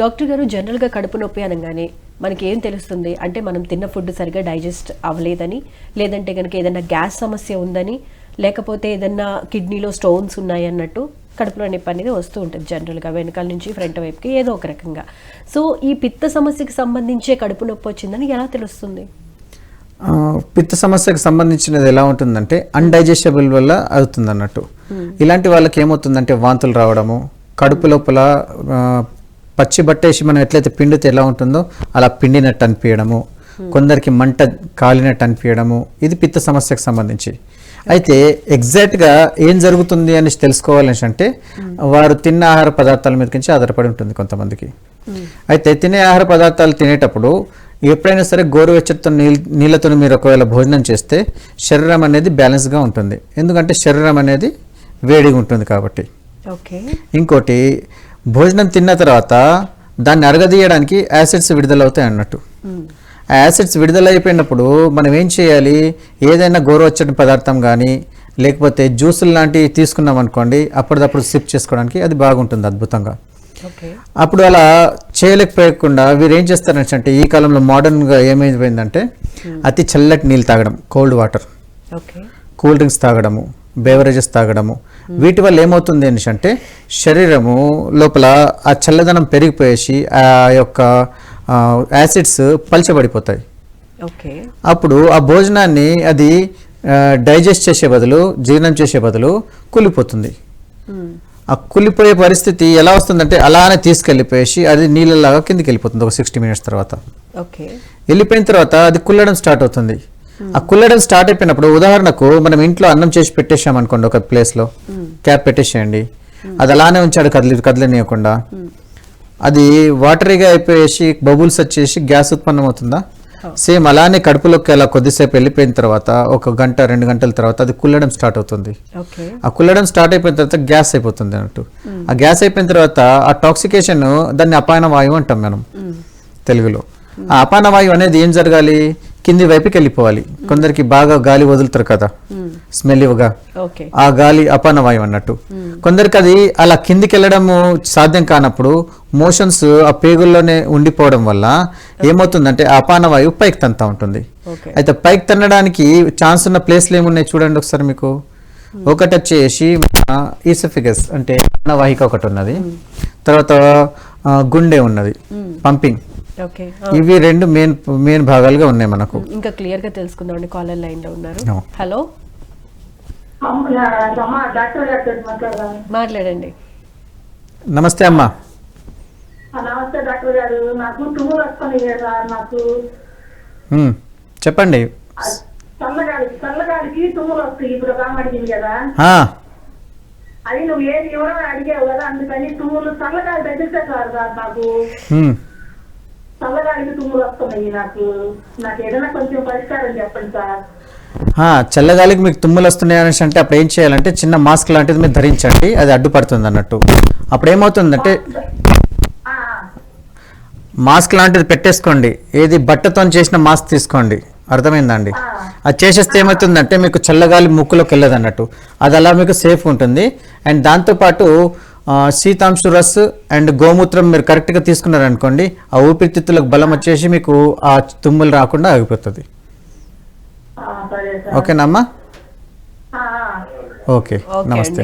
Doctor గారు జనరల్గా కడుపు నొప్పి అనగానే మనకి ఏం తెలుస్తుంది? అంటే మనం తిన్న ఫుడ్ సరిగా డైజెస్ట్ అవ్వలేదని లేదంటే కనుక ఏదైనా గ్యాస్ సమస్య ఉందని లేకపోతే ఏదైనా కిడ్నీలో స్టోన్స్ ఉన్నాయి అన్నట్టు కడుపులో నొప్పి అనేది వస్తూ ఉంటుంది జనరల్గా వెనకాల నుంచి ఫ్రంట్ వైపుకి ఏదో ఒక రకంగా. సో ఈ పిత్త సమస్యకి సంబంధించే కడుపు నొప్పి వచ్చిందని ఎలా తెలుస్తుంది? పిత్త సమస్యకు సంబంధించినది ఎలా ఉంటుందంటే అన్డైజెస్టబుల్ వల్ల అవుతుంది అన్నట్టు ఇలాంటి వాళ్ళకి ఏమవుతుందంటే వాంతులు రావడము కడుపు లోపల పచ్చి బట్టేసి మనం ఎట్లయితే పిండితే ఎలా ఉంటుందో అలా పిండినట్టు అనిపించడము. కొందరికి మంట కాలినట్టు అనిపించడము. ఇది పిత్త సమస్యకు సంబంధించి. అయితే ఎగ్జాక్ట్గా ఏం జరుగుతుంది అని తెలుసుకోవాలని అంటే వారు తిన్న ఆహార పదార్థాల మీద నుంచి ఆధారపడి ఉంటుంది కొంతమందికి. అయితే తినే ఆహార పదార్థాలు తినేటప్పుడు ఎప్పుడైనా సరే గోరువెచ్చతో నీళ్ళ నీళ్ళతో మీరు ఒకవేళ భోజనం చేస్తే శరీరం అనేది బ్యాలెన్స్గా ఉంటుంది. ఎందుకంటే శరీరం అనేది వేడిగా ఉంటుంది కాబట్టి. ఓకే. ఇంకోటి భోజనం తిన్న తర్వాత దాన్ని అరగదీయడానికి యాసిడ్స్ విడుదలవుతాయి అన్నట్టు. ఆ యాసిడ్స్ విడుదలైపోయినప్పుడు మనం ఏం చేయాలి? ఏదైనా గోరువెచ్చని పదార్థం కానీ లేకపోతే జ్యూసులు లాంటివి తీసుకున్నాం అనుకోండి అప్పటిదప్పుడు సిప్ చేసుకోవడానికి అది బాగుంటుంది అద్భుతంగా. అప్పుడు అలా చేయలేకపోయకుండా వీరు ఏం చేస్తారంటే అంటే ఈ కాలంలో మోడర్న్గా ఏమైపోయిందంటే అతి చల్లటి నీళ్ళు తాగడం కోల్డ్ వాటర్. కూల్ డ్రింక్స్ తాగడము. బేవరేజెస్ తాగడము. వీటి వల్ల ఏమవుతుంది అంటే శరీరము లోపల ఆ చల్లదనం పెరిగిపోయేసి ఆ యొక్క యాసిడ్స్ పలచబడిపోతాయి. ఓకే. అప్పుడు ఆ భోజనాన్ని అది డైజెస్ట్ చేసే బదులు జీర్ణం చేసే బదులు కూలిపోతుంది ఆ కులిపోయే పరిస్థితి ఎలా వస్తుందంటే అలానే తీసుకెళ్ళిపోయేసి అది నీళ్ళలాగా కిందికి వెళ్ళిపోతుంది ఒక సిక్స్టీ మినిట్స్ తర్వాత. ఓకే. వెళ్ళిపోయిన తర్వాత అది కుల్లడం స్టార్ట్ అవుతుంది. ఆ కుల్లడం స్టార్ట్ అయిపోయినప్పుడు ఉదాహరణకు మనం ఇంట్లో అన్నం చేసి పెట్టేసాం అనుకోండి ఒక ప్లేస్లో. క్యాప్ పెట్టేసేయండి. అది అలానే ఉంచాడు కదిలి కదలనీయకుండా. అది వాటరీగా అయిపోయేసి బబుల్స్ వచ్చేసి గ్యాస్ ఉత్పన్నం అవుతుందా? సేమ్ అలానే కడుపులోకి అలా కొద్దిసేపు వెళ్ళిపోయిన తర్వాత ఒక గంట రెండు గంటల తర్వాత అది కుల్లడం స్టార్ట్ అవుతుంది. ఆ కుల్లడం స్టార్ట్ అయిపోయిన తర్వాత గ్యాస్ అయిపోతుంది అన్నట్టు. ఆ గ్యాస్ అయిపోయిన తర్వాత ఆ టాక్సికేషన్ దాన్ని అపాయన వాయువు అంటాం మనం. తెలుగులో. ఆ అపాన వాయువు అనేది ఏం జరగాలి? కింది వైపుకి వెళ్ళిపోవాలి. కొందరికి బాగా గాలి వదులుతారు కదా. స్మెల్గా ఓకే ఆ గాలి అపాన వాయువు అన్నట్టు కొందరికి అది అలా కిందికి వెళ్ళడము సాధ్యం కానప్పుడు మోషన్స్ ఆ పేగుల్లోనే ఉండిపోవడం వల్ల ఏమవుతుందంటే ఆ అపాన వాయువు పైకి తంతా ఉంటుంది. అయితే పైకి తన్నడానికి ఛాన్స్ ఉన్న ప్లేస్లు ఏమున్నాయి చూడండి ఒకసారి మీకు. ఒకటి వచ్చేసి ఈసఫిగస్ అంటే అన్నవాహిక ఒకటి ఉన్నది. తర్వాత గుండె ఉన్నది. పంపింగ్ ఇవి రెండు మెయిన్ మెయిన్ భాగాలుగా ఉన్నాయి మనకు. ఇంకా క్లియర్గా తెలుసుకుందామండి కాలర్ లైన్లో ఉన్నారు. హలో? అమ్మా డాక్టర్ గారితో మాట్లాడదాం. మాట్లాడండి. నమస్తే అమ్మా. నమస్తే డాక్టర్ గారు. నాకు తుమ్ములు వస్తున్నాయి కదా నాకు చెప్పండి. చల్లగాలి చల్లగాలికి తుమ్ములు వస్తాయి ఇప్పుడు అడిగింది కదా. అది నువ్వు ఏది ఇవ్వడం అడిగావు కదా అందుకని తుమ్ములు చల్లగాలి తగ్గిస్తే సార్ సార్ నాకు. చల్లగాలికి తుమ్ములు వస్తున్నాయి నాకు. నాకు ఏదైనా కొంచెం పరిష్కారం చెప్పండి సార్. ఆ, చల్లగాలికి మీకు తుమ్ములు వస్తున్నాయి అనేసి అంటే అప్పుడు ఏం చేయాలంటే చిన్న మాస్క్ లాంటిది మీరు ధరించండి అది అడ్డుపడుతుంది అన్నట్టు. అప్పుడు ఏమవుతుందంటే మాస్క్ లాంటిది పెట్టేసుకోండి ఏది బట్టతో చేసిన మాస్క్ తీసుకోండి అర్థమైందండి? అది చేసేస్తే ఏమవుతుందంటే మీకు చల్లగాలి ముక్కులోకి వెళ్ళదు అన్నట్టు అది అలా మీకు సేఫ్ ఉంటుంది. అండ్ దాంతోపాటు ఆ, సీతాంశురస్ అండ్ గోమూత్రం మీరు కరెక్ట్గా తీసుకున్నారనుకోండి ఆ ఊపిరితిత్తులకు బలం వచ్చేసి మీకు ఆ తుమ్ములు రాకుండా ఆగిపోతుంది. ఆ, సరే సార్. ఓకేనమ్మా. ఓకే నమస్తే.